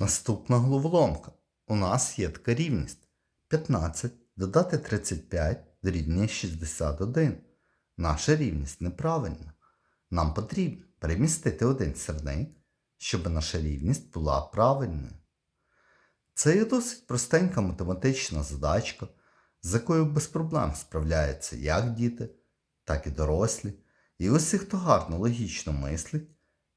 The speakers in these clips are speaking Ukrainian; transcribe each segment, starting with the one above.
Наступна головоломка. У нас є така рівність. 15 додати 35 дорівнює 61. Наша рівність неправильна. Нам потрібно перемістити один сірник, щоб наша рівність була правильною. Це є досить простенька математична задачка, з якою без проблем справляються як діти, так і дорослі. І усі, хто гарно логічно мислить,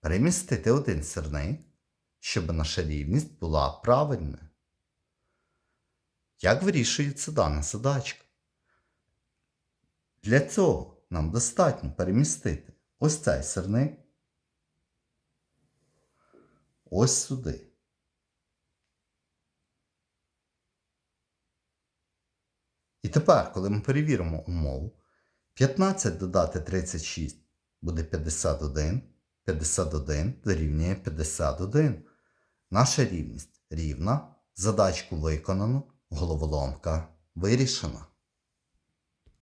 перемістити один сирник, щоб наша рівність була правильною. Як вирішується дана задачка? Для цього нам достатньо перемістити ось цей сирник ось сюди. І тепер, коли ми перевіримо умову, 15 додати 36 буде 51, 51 дорівнює 51. Наша рівність рівна, задачку виконано, головоломка вирішена.